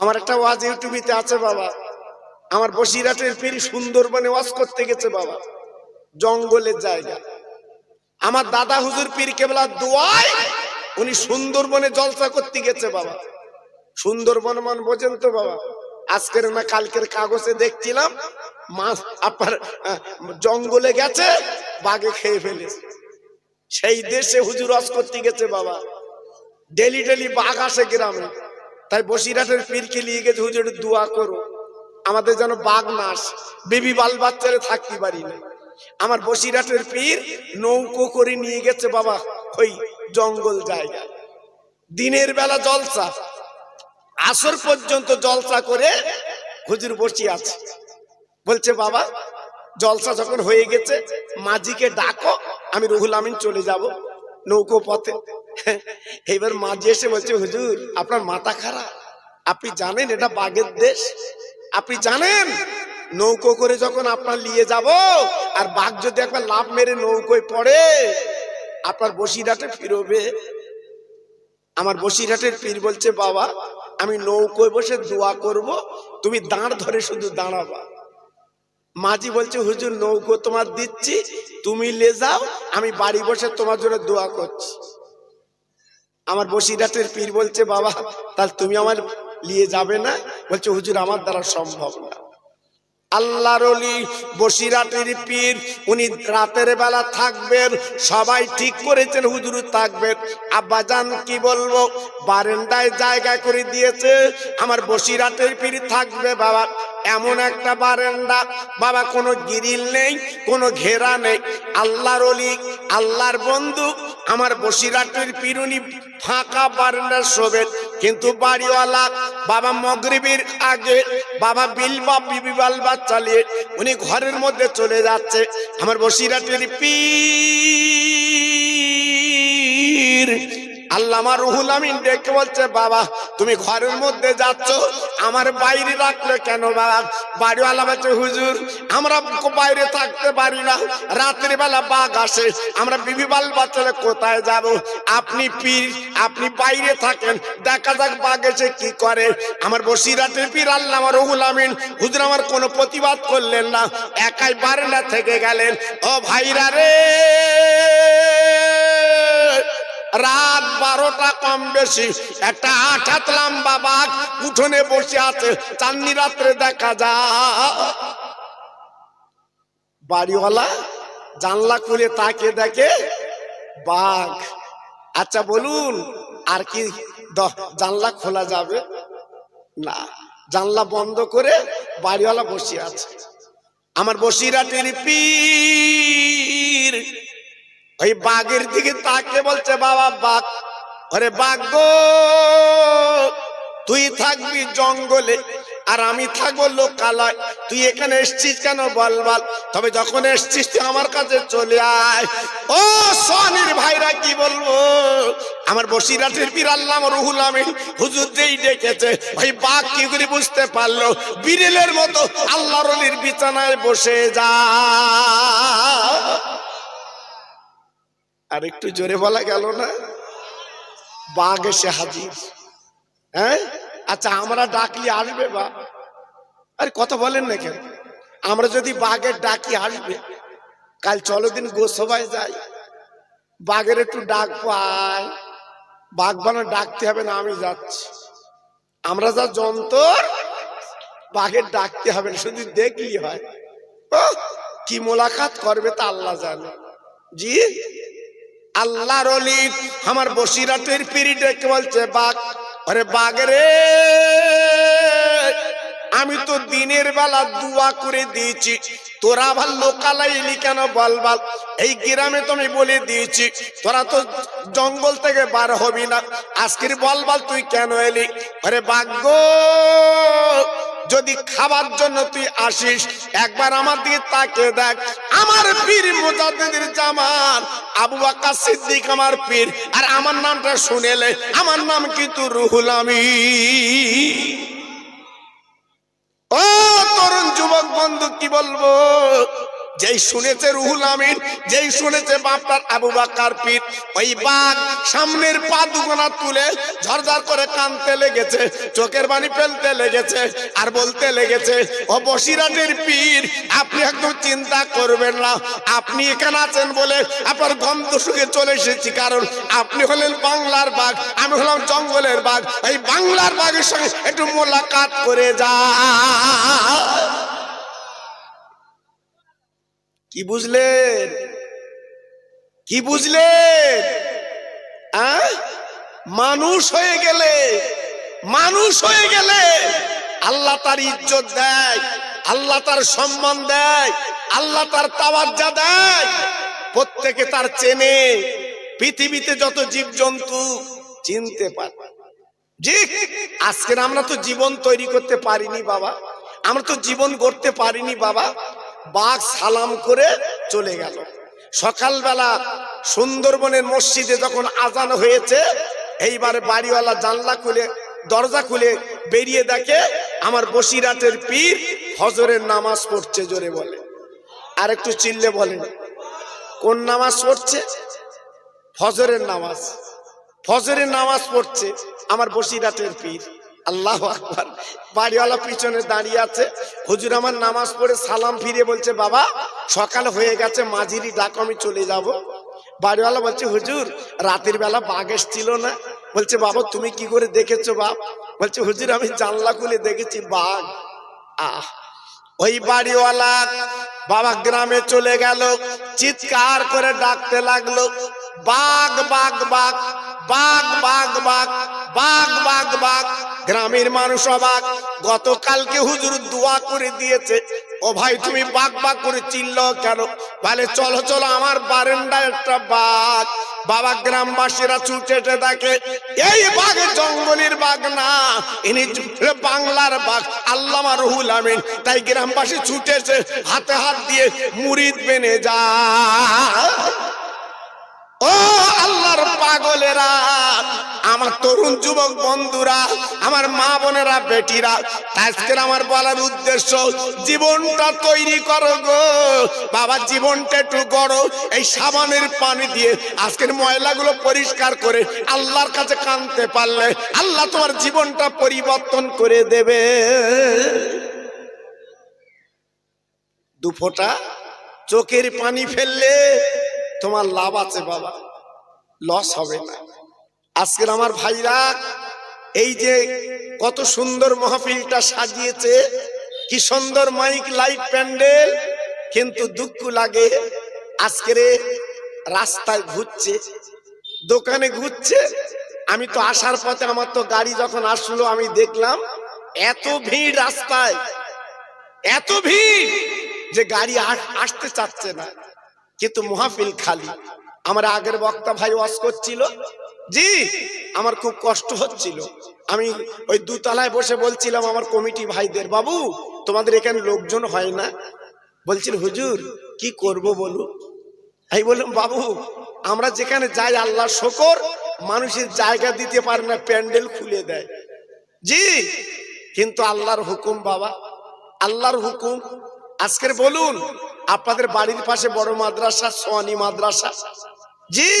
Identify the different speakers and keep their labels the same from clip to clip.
Speaker 1: আমার একটা ওয়াজ ইউটিউবিতে আছে বাবা। আমার বসিরাটের পেরি সুন্দরবনে ওয়াজ করতে গেছে বাবা। জঙ্গলের জায়গা। আমার দাদা হুজুর পীর কেবলা দোয়ায় উনি সুন্দরবনে জলসা করতে গেছে বাবা। সুন্দরবন মন বোঝেন তো বাবা। আজকের না কালকের কাগজে দেখছিলাম, মাছ আপনার জঙ্গলে গেছে, বাঘে খেয়ে ফেলেছে। সেই দেশে হুজুর ওয়াজ করতে গেছে বাবা। ডেলি ডেলি বাঘ আসে গ্রামে। তাই বসিরহাটের পীরকে নিয়ে গেছে, হুজুর, দোয়া করো। আমাদের যেন বাঘ আসে। বেবি বাল বাচ্চারে থাকতে পারি না। আমার বসিরহাটের পীর নৌকো করে নিয়ে গেছে, বাবা, ওই জঙ্গল জায়গা। দিনের বেলা জলসা। আসর পর্যন্ত জলসা করে হুজুর বসে আছে। বলছে, বাবা, জলসা যখন হয়ে গেছে, মাঝিকে ডাকো, আমি রুহুল আমিন চলে যাব নৌকো পথে। এবার মাঝি এসে বলছে, হুজুর, আপনার মাথা খারাপ। আপনি জানেন এটা বাঘের দেশ? আপনি জানেন? নৌকো করে যখন আপনার নিয়ে যাব, আর বাঘ যদি একবার লাভ মেরে নৌকোয় পড়ে, আপনার বসিরহাটে ফিরবে। আমার বসিরহাটের পীর বলছে, বাবা, আমি নৌকোয় বসে দোয়া করব, তুমি দাঁড় ধরে শুধু দাঁড়াবা। মাঝি বলছে, হুজুর, নৌকো তোমার দিচ্ছি, তুমি লে যাও, আমি বাড়ি বসে তোমার জন্য দোয়া করছি। আমার বসিরহাটের পীর বলছে, বাবা, তাহলে তুমি আমার নিয়ে যাবে না? বলছে, হুজুর, আমার দ্বারা সম্ভব না। আল্লাহর বসিরাটের পীর, উনি রাতের বেলা থাকবেন, সবাই ঠিক করেছেন, হুজুর থাকবেন। আব্বাজান, কি বলব, বারেন্দায় জায়গা করে দিয়েছে, আমার বসিরাটের পীর থাকবে, বাবা। এমন একটা বারেন্দা, বাবা, কোনো গিরিল নেই, কোনো ঘেরা নেই। আল্লাহর অলি, আল্লাহর বন্ধু আমার বসিরাটের পীরুনি ফাঁকা বারেন্দার শোবেন কিন্তু বাড়িওয়ালা, বাবা মগরিবির আগে, বাবা বিলবা বিবিবাল বা চালিয়ে উনি ঘরের মধ্যে চলে যাচ্ছে। আমার বসিরাটের পীর আল্লামা রুহুল আমিন ডেকে বলছে, বাবা, তুমি ঘরের মধ্যে যাচ্ছ? আমার বাইরে রাখলে কেন বাবা বাড়িওয়ালা বলছে, হুজুর, আমরা বাইরে থাকতে পারি না। রাত্রি বেলা বাঘ আসে। আমরা বিবি বাল বাচ্চারা কোথায় যাব? আপনি পীর, আপনি বাইরে থাকেন। দেখা যাক বাঘ এসে কি করে। আমার বসিরাটের পীর আল্লামা রহুল আমিন। হুজুর আমার কোনো প্রতিবাদ করলেন না। একাই বারেন্ডা থেকে গেলেন। ও ভাইরা রে! রাত বারোটা কম বেশি। একটা আঠাত লম্বা বাঘ উঠোনে বসে আছে চান্নি রাত্রে দেখা যা বাড়িওয়ালা জানলা খুলে তাকে দেখে, বাঘ। আচ্ছা বলুন, আর কি জানলা খোলা যাবে? না, জানলা বন্ধ করে বাড়িওয়ালা বসে আছে। আমার বসিরাটের পীর ওই বাঘের দিকে তাকে বলছে, বাবা, বাঘ। আরে, বাঘ গো, তুই থাকবি জঙ্গলে, আর আমি থাকব লোকালয়। তুই এখানে এসছিস কেন, বল বল? তবে যখন এসছিস, তুই আমার কাছে চলে আয়। ও সোহানির ভাইরা, কি বলব? আমার বসিরাটের পীর আল্লাহ রুহুল আমিন। হুজুর যেই ডেকেছে, ওই বাঘ কি করে বুঝতে পারল? বিড়েলের মতো আল্লাহ রলির বিছানায় বসে যা। আর একটু জোরে বলা গেল না? বাঘ এসে হাজির। হ্যাঁ? আচ্ছা আমরা ডাকলি আসবে বা? আরে, কথা বলেন না কেন? আমরা যদি বাঘের ডাকি আসবে, কাল চলো দিন গোসভায় যাই। বাঘের একটু ডাক পাই। বাঘ বানা ডাকতে হবে না, আমি যাচ্ছি। আমরা যা যন্তর বাঘের ডাকতে হবে না, শুধু দেখলি হয়। কি মোলাকাত করবে তা আল্লাহ জানে। জি? আল্লাহর অলি আমার বসিরাটের ডেকে বলছে, বাঘ? আরে বাঘ রে, আমি তো দিনের বেলা দুয়া করে দিয়েছি। তোরা আবার লোকালাই এলি কেন বল বল? এই গ্রামে তো আমি বলে দিয়েছি, তোরা তো জঙ্গল থেকে বার হবি না। আজকের বল বল, তুই কেন এলি? আরে বাঘ যদি খাবার জন্য তুই আসিস, একবার আমার দিকে তাকে দেখ। আমার পীর মুজাদ্দিদের জামান আবু বাক্কা সিদ্দিক আমার পীর। আর আমার নামটা শুনেলে আমার নাম কিন্তু রুহুল আমি ও তরুণ যুবক বন্ধু, কি বলব? যেই শুনেছে রুহুল আমিন, যেই শুনেছে বাপটার আবু বাক্কার পীর, ওই বাঘ সামনের পা দুগোনা তুলে ঝরঝর করে কানতে লেগেছে, চোখের পানি ফেলতে লেগেছে আর বলতে লেগেছে, ও বসিরাটের পীর, আপনি একদম চিন্তা করবেন না, আপনি এখানে আছেন বলে আপনার গন্ধ শুকে চলে এসেছি, কারণ আপনি হলেন বাংলার বাঘ, আমি হলাম জঙ্গলের বাঘ, এই বাংলার বাঘের সঙ্গে একটু মোলাকাত করে যা। কি বুঝলেন? কি বুঝলেন? মানুষ হয়ে গেলে, মানুষ হয়ে গেলে আল্লাহ তার ইজ্জত দেয়, আল্লাহ তার সম্মান দেয়, আল্লাহ তার তাওয়াজ্জা দেয়। প্রত্যেকে তার চেনে, পৃথিবীতে যত জীবজন্তু চিনতে পারে। জি, আজকের আমরা তো জীবন তৈরি করতে পারিনি বাবা। আমরা তো জীবন গড়তে পারিনি বাবা। বাঘ সালাম করে চলে গেল। সকালবেলা সুন্দরবনের মসজিদে যখন আজান হয়েছে, এইবারে বাড়িওয়ালা জানলা খুলে, দরজা খুলে বেরিয়ে দেখে আমার বসিরাটের পীর হজরের নামাজ পড়ছে জোরে বলে। আর একটু চিল্লে বলেন, কোন নামাজ পড়ছে? ফজরের নামাজ। ফজরের নামাজ পড়ছে আমার বসিরাটের পীর। আল্লাহ আকবার। বাড়িওয়ালা পিছনে দাঁড়িয়ে আছে। হুজুর আমার নামাজ পড়ে সালাম ফিরে বলছে, বাবা, সকাল হয়ে গেছে মাঝিরি ডাক, আমি চলে যাব। বাড়িওয়ালা বলছে, হুজুর, রাতের বেলা বাঘ এসছিল না? বলছে, বাবা, তুমি কি করে দেখেছ, বাপ? বলছে, হুজুর, আমি জানলা খুলে দেখেছি বাঘ। আহ, ওই বাড়িওয়ালা বাবা গ্রামে চলে গেল, চিৎকার করে ডাকতে লাগল। বাঘ বাঘ বাঘ বাঘ বাঘ বাঘ বাঘ বাঘ বাঘ। গ্রামের মানুষ অবাক। গতকালকে হুজুর দোয়া করে দিয়েছে। ও ভাই, তুমি বাঘ বাঘ করে চিল্ল কেন? বলে, চলো চলো, আমার বারেন্ডায় একটা বাঘ। বাবা, গ্রামবাসীরা ছুটেতে দেখে, এই বাঘ জঙ্গলের বাঘ না। ইনি বাংলার বাঘ, আল্লামা রুহুল আমিন। তাই গ্রামবাসী ছুটেছে হাতে হাত দিয়ে মুরিদ বেনে যা ও আল্লাহর পাগলেরা, আমার তরুণ যুবক বন্ধুরা, আমার মা বোনেরা, বেটিরা, আজকের আমার বলার উদ্দেশ্য, জীবনটা তৈরি করো গো। বাবা, জীবনটা একটু গড়ো, এই সাবানের পানি দিয়ে আজকের ময়লাগুলো পরিষ্কার করে আল্লাহর কাছে কানতে পারলে আল্লাহ তোমার জীবনটা পরিবর্তন করে দেবে। দু ফোঁটা চোখের পানি ফেললে তোমার লাভ আছে বাবা। লস হবে না। আজকের আমার ভাইরা, এই যে কত সুন্দর মাহফিলটা সাজিয়েছে, কি সুন্দর মাইক লাইট প্যান্ডেল কিন্তু দুঃখ লাগে, আজকের রাস্তায় ঘুরছে, দোকানে ঘুরছে। আমি তো আসার পথে আমার তো গাড়ি যখন আসলো, আমি দেখলাম এত ভিড় রাস্তায়, এত ভিড় যে গাড়ি আস- আসতে চাচ্ছে না। কিন্তু মহাফিল খালি। আমার আগের বক্তা ভাই ওয়াজ করছিল। জি, আমার খুব কষ্ট হচ্ছিল। আমি ওই দুতলায় বসে বলছিলাম, আমার কমিটি ভাইদের, বাবু, তোমাদের এখানে লোকজন হয় না? বলছিল, হুজুর, কি করব বলো আমি বললাম, বাবু, আমরা যেখানে যাই আল্লাহ শকর, মানুষের জায়গা দিতে পারে না, প্যান্ডেল খুলে দেয়। জি, কিন্তু আল্লাহর হুকুম, বাবা। আল্লাহর হুকুম আজকের বলুন, আপনাদের বাড়ির পাশে বড় মাদ্রাসা, সোয়ানি মাদ্রাসা? জি,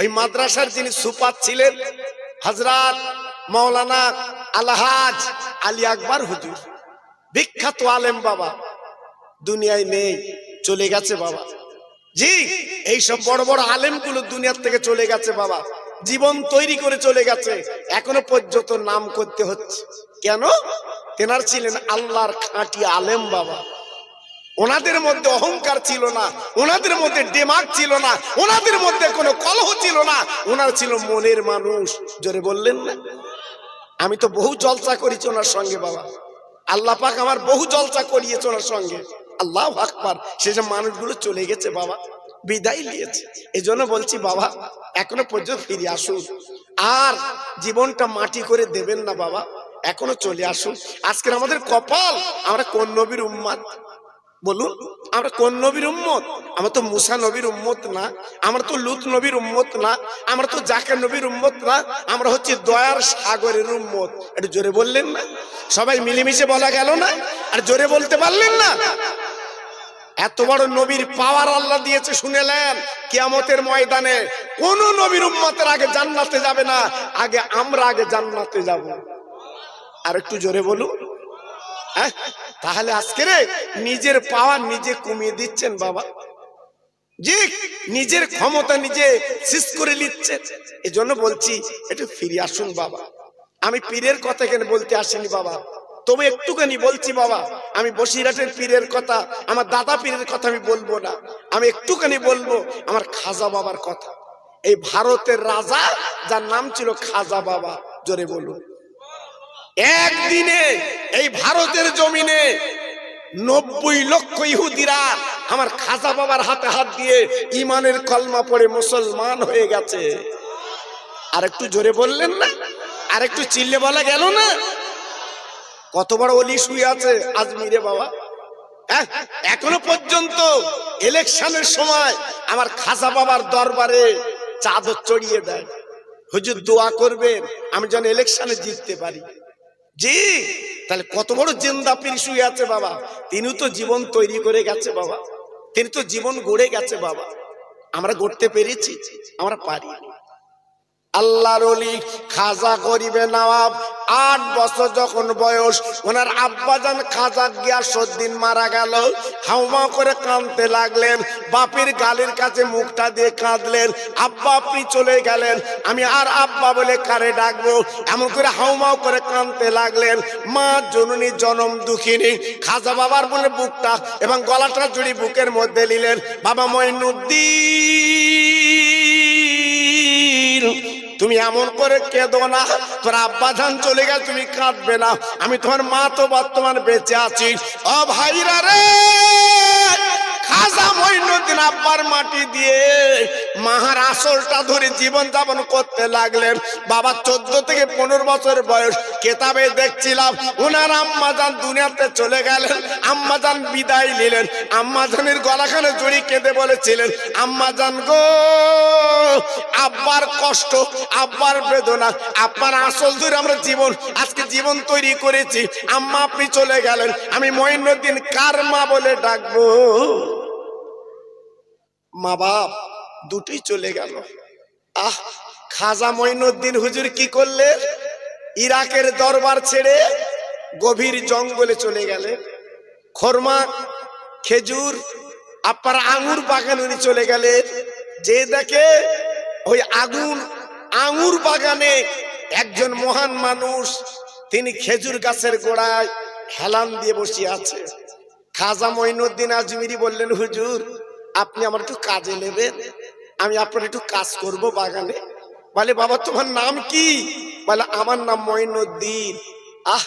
Speaker 1: ওই মাদ্রাসার যিনি সুপার ছিলেন হজরত মাওলানা আলহাজ আলী আকবর হুজুর, বিখ্যাত আলেম বাবা, দুনিয়ায় নেই, চলে গেছে বাবা। জি এই সব বড় বড় আলেমগুলো দুনিয়ার থেকে চলে গেছে বাবা। জীবন তৈরি করে চলে গেছে, এখনও পর্যন্ত নাম করতে হচ্ছে। কেন? তেনার ছিলেন আল্লাহর খাঁটি আলেম বাবা। ওনাদের মধ্যে অহংকার ছিল না, ওনাদের মধ্যে ডেমাক ছিল না, ওনাদের মধ্যে কোনো কলহ ছিল না। ওনার ছিল মনের মানুষ। জোরে বললেন না? আমি তো বহু জলসা করেছি ওনার সঙ্গে, বাবা। আল্লাহ পাক আমার বহু জলসা করিয়েছে ওনার সঙ্গে। আল্লাহ আকবার। সেসব মানুষগুলো চলে গেছে, বাবা। বিদায় নিয়েছে। এই জন্য বলছি, বাবা, এখনও পর্যন্ত ফিরে আসুন। আর জীবনটা মাটি করে দেবেন না, বাবা। এখনও চলে আসুন। আজকের আমাদের কপাল, আমরা কোন নবীর উম্মাদ? বলুন, আমরা কোন নবীর উম্মত? আমরা তো মুসা নবীর উম্মত না, আমরা তো লুত নবীর উম্মত না, আমরা তো জাকের নবীর উম্মত না, আমরা হচ্ছে দয়ার সাগরের উম্মত। এটা জোরে বললেন না? সবাই মিলেমিশে বলা গেল না? আর জোরে বলতে পারলেন না? এত বড় নবীর পাওয়ার আল্লাহ দিয়েছে, শুনেলেন? কিয়ামতের ময়দানে কোন নবীর উম্মতের আগে জান্নাতে যাবে না, আগে আমরা আগে জান্নাতে যাব। আর একটু জোরে বলুন। হ্যাঁ? তাহলে আজকে রে নিজের পাওয়ার নিজে কমিয়ে দিচ্ছেন বাবা। জি, নিজের ক্ষমতা নিজে শেষ করে নিচ্ছে এই জন্য বলছি, একটু ফিরে আসুন বাবা। আমি পীরের কথা কেন বলতে আসিনি বাবা। তবে একটুখানি বলছি বাবা, আমি বসিরহাটের পীরের কথা, আমার দাদা পীরের কথা আমি বলব না। আমি একটুখানি বলব, আমার খাজা বাবার কথা। এই ভারতের রাজা, যার নাম ছিল খাজা বাবা, জোরে বলুন। একদিনে এই ভারতের জমিনে নব্বই লক্ষ ইহুদিরা আমার খাজা বাবার হাতে হাত দিয়ে ইমানের কলমা পড়ে মুসলমান হয়ে গেছে। আর একটু জোরে বললেন না? আর একটু চিল্লে বলা গেল না? কত বড় অলি শুয়ে আছে আজমিরে বাবা। হ্যাঁ, এখনও পর্যন্ত ইলেকশনের সময় আমার খাজা বাবার দরবারে চাদর চড়িয়ে দেয়। হুজুর দোয়া করবেন আমি যেন ইলেকশনে জিততে পারি। জি, তাহলে কত বড় জিন্দা পীর শুয়ে আছে বাবা। তিনি তো জীবন তৈরি করে গেছে বাবা। তিনি তো জীবন গড়ে গেছে বাবা। আমরা গড়তে পেরেছি, আমরা পারি আল্লাহর অলি খাজা গরিবে নওয়াব, আট বছর যখন বয়স, ওনার আব্বাজান খাজা গিয়াসুদ্দিন মারা গেল। হাউমা করে কাঁদতে লাগলেন, বাপের গালের কাছে মুখটা দিয়ে কাঁদলেন। আব্বা আপনি চলে গেলেন, আমি আর আব্বা বলে কারে ডাকবো? এমন করে হাউমাও করে কাঁদতে লাগলেন। মা জননী জনম দুঃখিনী, খাজা বাবার বলে বুকটা এবং গলাটা জুড়ি বুকের মধ্যে নিলেন। বাবা মইনুদ্দিন। তুমি এমন করে কেঁদো না। তোর আব্বা ধান চলে গেল, তুমি কাঁদবে না। আমি তোমার মা তো বর্তমান বেঁচে আছি। ও ভাইরা রে! খাজা মঈনুদ্দিন আব্বার মাটি দিয়ে। মাহার আসলটা ধরে জীবন যাপন করতে লাগলেন। বাবা চোদ্দ থেকে পনেরো বছর বয়স। কেতাবে দেখছিলাম ওনার আম্মাজান দুনিয়াতে চলে গেলেন আম্মাজান বিদায় নিলেন। আম্মাজানের গলাখানে জড়ি কেঁদে বলেছিলেন আম্মাজান গো, আব্বার কষ্ট, আব্বার বেদনা আপনার আসল ধরে আমরা জীবন, আজকে জীবন তৈরি করেছি। আম্মা আপনি চলে গেলেন, আমি মঈনুদ্দিন কার মা বলে ডাকবো? মা বাপ দুটোই চলে গেল। আহ, খাজা মঈনুদ্দিন হুজুর কি করলেন? ইরাকের দরবার ছেড়ে গভীর জঙ্গলে চলে গেলেন। খরমা, খেজুর আপনার আঙুর বাগান উনি চলে গেলেন। যে দেখে ওই আগুন, আঙুর বাগানে একজন মহান মানুষ, তিনি খেজুর গাছের গোড়ায় হেলান দিয়ে বসে আছে। খাজা মঈনুদ্দিন আজমিরি বললেন, হুজুর আপনি আমার একটু কাজে নেবেন। আমি আপনার একটু কাজ করব বাগানে। বলে, বাবা, তোমার নাম কি? বলে, আমার নাম মঈনুদ্দিন। আহ,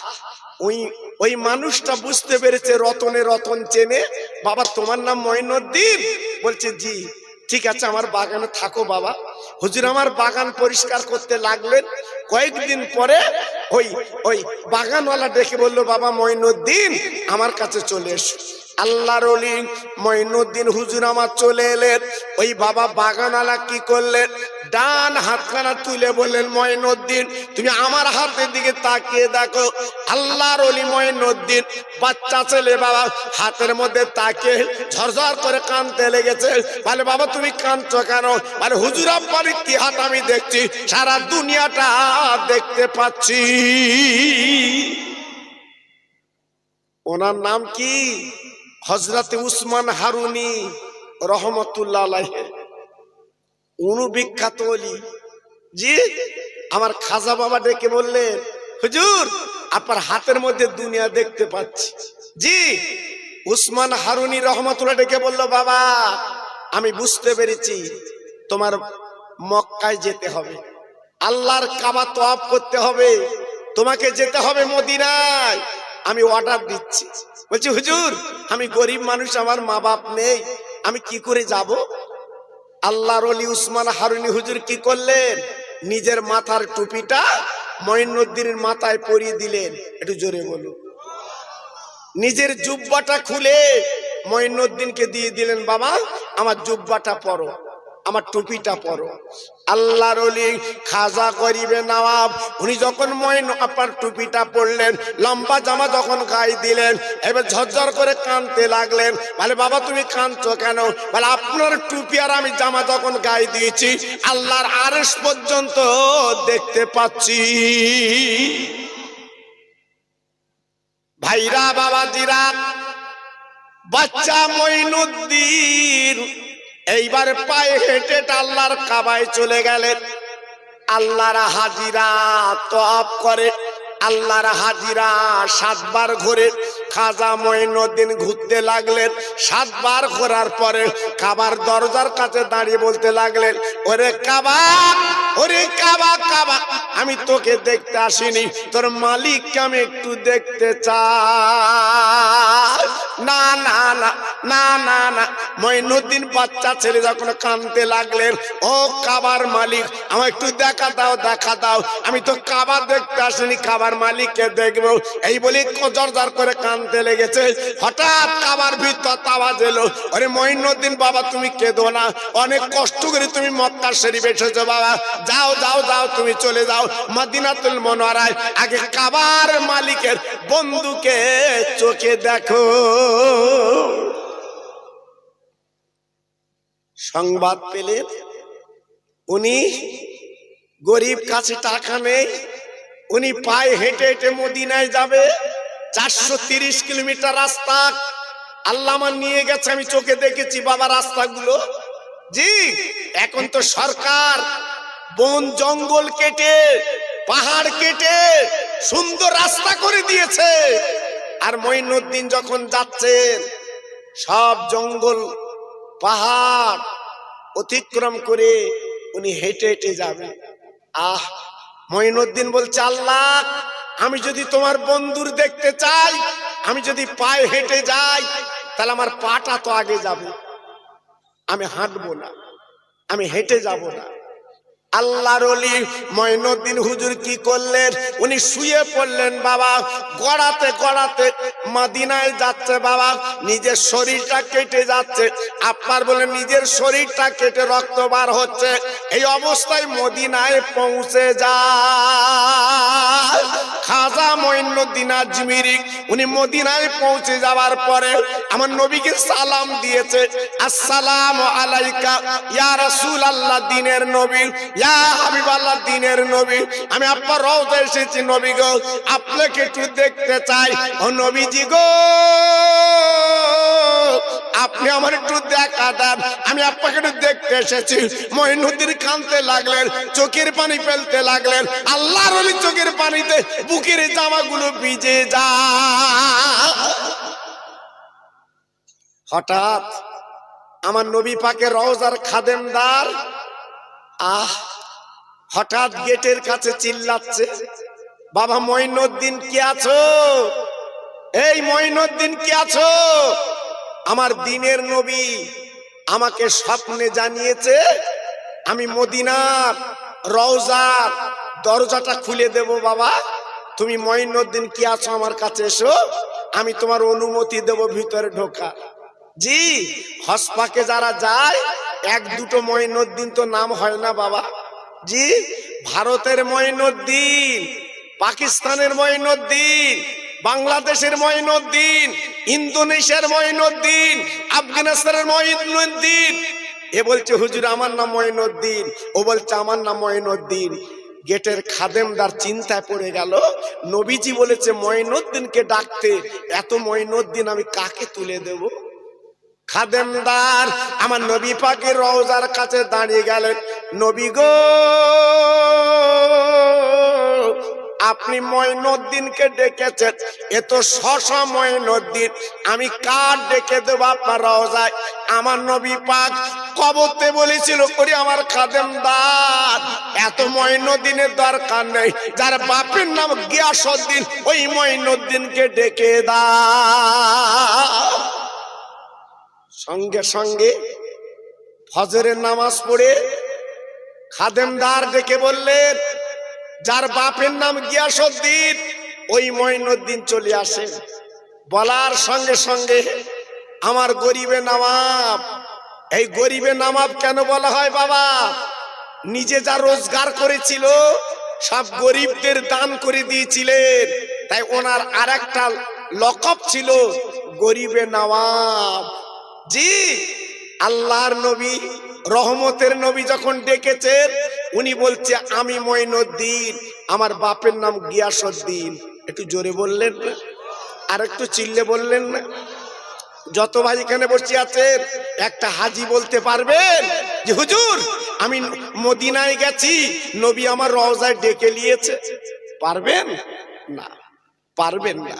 Speaker 1: ওই ওই মানুষটা বুঝতে পেরেছে, রতনে রতন চেনে, বাবা, তোমার নাম মঈনুদ্দিন? বলছে, জি, ঠিক আছে, আমার বাগানে থাকো বাবা। হুজুর, আমার বাগান পরিষ্কার করতে লাগলেন। কয়েকদিন পরে ওই ওই বাগানওয়ালা ডেকে বলল, বাবা, মঈনুদ্দিন আমার কাছে চলে এসো। আল্লাহর অলি মঈনুদ্দিন হুজুর আমার চলে এলেন। ওই বাবা বাগানওয়ালা কি করলেন? ডান হাতখানা তুলে বললেন, মঈনুদ্দিন, তুমি আমার হাতের দিকে তাকিয়ে দেখো। আল্লাহর অলি মঈনুদ্দিন, বাচ্চা ছেলে বাবা হাতের মধ্যে তাকিয়ে ঝরঝর করে কানতে লেগেছে। বলে, বাবা, তুমি কাঁদছো কেন? বলে, হুজুর আব্বার কি হাত আমি দেখছি? সারা দুনিয়াটা দেখতে পাচ্ছি। ওনার নাম কি? হজরতে উসমান হারুনি রহমতুল্লাহ অনুবিখ্যাত জি, আমার খাজা বাবা ডেকে বললেন, হুজুর, আপনার হাতের মধ্যে দুনিয়া দেখতে পাচ্ছি। জি, উসমান হারুনি রহমতুল্লাহ ডেকে বলল, বাবা, আমি বুঝতে পেরেছি, তোমার মক্কায় যেতে হবে। আল্লাহর কাবা তোয়াব করতে হবে। তোমাকে যেতে হবে মদিনায়। আমি অর্ডার দিচ্ছি। বলছি, হুজুর, আমি গরিব মানুষ, আমার মা বাপ নেই, আমি কি করে যাব? আল্লাহর অলি উসমান হারুনি হুজুর কি করলেন? নিজের মাথার টুপিটা মঈনুদ্দিনের মাথায় পরিয়ে দিলেন। একটু জোরে বলুন নিজের জুব্বাটা খুলে মঈনুদ্দিনকে দিয়ে দিলেন, বাবা, আমার জুব্বাটা পরো। আমার টুপিটা পরো। আল্লাহর খাজা করিবে নবাব উনি যখন ময়ন আপনার টুপিটা পরলেন, লম্বা জামা যখন গায়ে দিলেন, এবার ঝরঝর করে কানতে লাগলেন, বলে, বাবা, তুমি কাঁদছো কেন? বলে, আপনার টুপি আর আমি জামা যখন গায়ে দিয়েছি, আল্লাহর আরেস পর্যন্ত দেখতে পাচ্ছি। ভাইরা, বাবাজিরা, বাচ্চা মইনুদ্দিন এইবার পায়ে হেঁটে আল্লাহর কাবায় চলে গেলেন আল্লাহর হাজিরা তপ করে, আল্লাহর হাজিরা সাতবার ঘুরে, খাজা মঈনুদ্দিন ঘুরতে লাগলেন। সাতবার ঘোরার পরে কাবার দরজার কাছে দাঁড়িয়ে বলতে লাগলেন, ওরে কাবা ওরে কাবা কাবা। আমি তোকে দেখতে আসিনি। তোর মালিককে আমি একটু দেখতে চাই। না না না না না না। মঈনুদ্দিন বাচ্চা ছেলে যখন কানতে লাগলেন ও কাবার মালিক আমার একটু দেখা দাও দেখা দাও। আমি তো কাবা দেখতে আসিনি, কাবার মালিককে দেখব। এই বলি জর্জার করে কানতে লেগেছে। হঠাৎ কাবার ভিতর আওয়াজ এলো আরে মঈনুদ্দিন বাবা, তুমি কেঁদো না। অনেক কষ্ট করে তুমি মক্কা শরীফ এসেছ বাবা। যাও যাও যাও, তুমি চলে যাও। মদিনাতুল মনোয়ারায়। আগে কাবার মালিকের বন্ধুকে চোখে দেখো। সংবাদ পেলেন, উনি গরিব কাছে টাকা নেই, উনি পায়ে হেঁটে হেঁটে মদিনায় যাবে, চারশো তিরিশ কিলোমিটার রাস্তা। আল্লাহ আমার নিয়ে গেছে, আমি চোখে দেখেছি বাবা রাস্তাগুলো। জি, এখন তো সরকার বন জঙ্গল কেটে, পাহাড় কেটে, সুন্দর রাস্তা করে দিয়েছে। আর মঈনুদ্দিন যখন যাচ্ছেন সব জঙ্গল, পাহাড় অতিক্রম করে উনি হেঁটে হেঁটে যাবে। আহ, মঈনুদ্দিন বলছে, আল্লাহ, আমি যদি তোমার বন্ধুর দেখতে চাই, আমি যদি পায়ে হেঁটে যাই, তাহলে আমার পাটা তো আগে যাবে। আমি হাঁটবো না, আমি হেঁটে যাব না। আল্লাহর অলি হুজুর কি করলেন? উনি শুয়ে পড়লেন, বাবা। গড়াতে গড়াতে মাদিনায় যাচ্ছে, বাবা। নিজের শরীরটা কেটে যাচ্ছে। আপনার বলে, নিজের শরীরটা কেটে রক্ত বার হচ্ছে। এই অবস্থায় মদিনায় পৌঁছে যায় খাজা মঈনুদ্দিন আজমিরি উনি মদিনায় পৌঁছে যাওয়ার পরে আমার নবীকে সালাম দিয়েছে, আসসালাম আলাইকা, ইয়া রাসূল আল্লাহ দিনের নবী, ইয়া হাবিব আল্লাহ দিনের নবী। আমি আপনার রওজা এসেছি, নবী গো, আপনাকে একটু দেখতে চাই। ও নবীজি গো! আপনি আমার একটু দেখা দেন। আমি আপনাকে একটু দেখতে এসেছি। মহিনুদ্দিন কানতে লাগলেন, চোখের পানি ফেলতে লাগলেন। আল্লাহর অলি চোখের পানিতে বুকের জামাগুলো ভিজে যা হঠাৎ আমার নবী পাকে রওজার খাদেমদার, আহ, হঠাৎ গেটের কাছে চিল্লাচ্ছে, বাবা মঈনুদ্দিন কি আছো? এই মঈনুদ্দিন কি আছো? আমার দিনের নবী আমাকে স্বপ্নে জানিয়েছে, আমি মদিনার রওজার দরজাটা খুলে দেব বাবা। তুমি মঈনুদ্দিন কি আছো আমার কাছে এসো, আমি তোমার অনুমতি দেব ভিতরে ঢোকা জি, হসপাকে যারা যায়, এক দুটো মঈনুদ্দিন তো নাম হয় না বাবা। জি, ভারতের মঈনুদ্দিন, পাকিস্তানের মঈনুদ্দিন, বাংলাদেশের মঈনুদ্দিন ইন্দোনেশিয়ার মঈনুদ্দিন, আফগানিস্তানের মঈনুদ্দিন। এ বলছে, হুজুর, আমার নাম মঈনুদ্দিন। ও বলছে, আমার নাম মঈনুদ্দিন। গেটের খাদেমদার চিন্তায় পড়ে গেল। নবীজি বলেছে, মঈনুদ্দিনকে ডাকতে এত মঈনুদ্দিন আমি কাকে তুলে দেব? খাদেমদার আমার নবী পাকের রওজার কাছে দাঁড়িয়ে গেলেন। নবী গো আপনি ময়নুদ্দিনকে ডেকেছেন। এ তো শশা ময়নুদ্দিন আমি কার ডেকে দেবো আপনার রওজায়? আমার নবী পাক কবতে বলেছিল করি আমার খাদেমদার, এত ময়নুদ্দিনের দরকার নেই। যার বাপের নাম গিয়াসুদ্দিন ওই ময়নুদ্দিনকে ডেকে দা সঙ্গে সঙ্গে ফজরের নামাজ পড়ে খাদেমদার ডেকে বললেন যার বাপের নাম গিয়াসুদ্দিন, ওই মঈনুদ্দিন চলে আসে। বলার সঙ্গে সঙ্গে আমার গরিবে নামাব এই গরিবে নামাব কেন বলা হয় বাবা? নিজে যা রোজগার করেছিল, সব গরিবদের দান করে দিয়েছিলেন। তাই ওনার আর একটা লকব ছিল, গরিবে নওয়াব জি, আল্লাহর নবী, রহমতের নবী যখন ডেকেছেন উনি বলছে, আমি মঈনুদ্দিন, আমার বাপের নাম গিয়াসউদ্দিন। একটু জোরে বললেন না? আর একটু চিল্লে বললেন না? যত ভাই এখানে বসে আছেন, একটা হাজি বলতে পারবেন যে, হুজুর, আমি মদিনায় গেছি, নবী আমার রওজায় ডেকে নিয়েছে। পারবেন? না পারবেন না।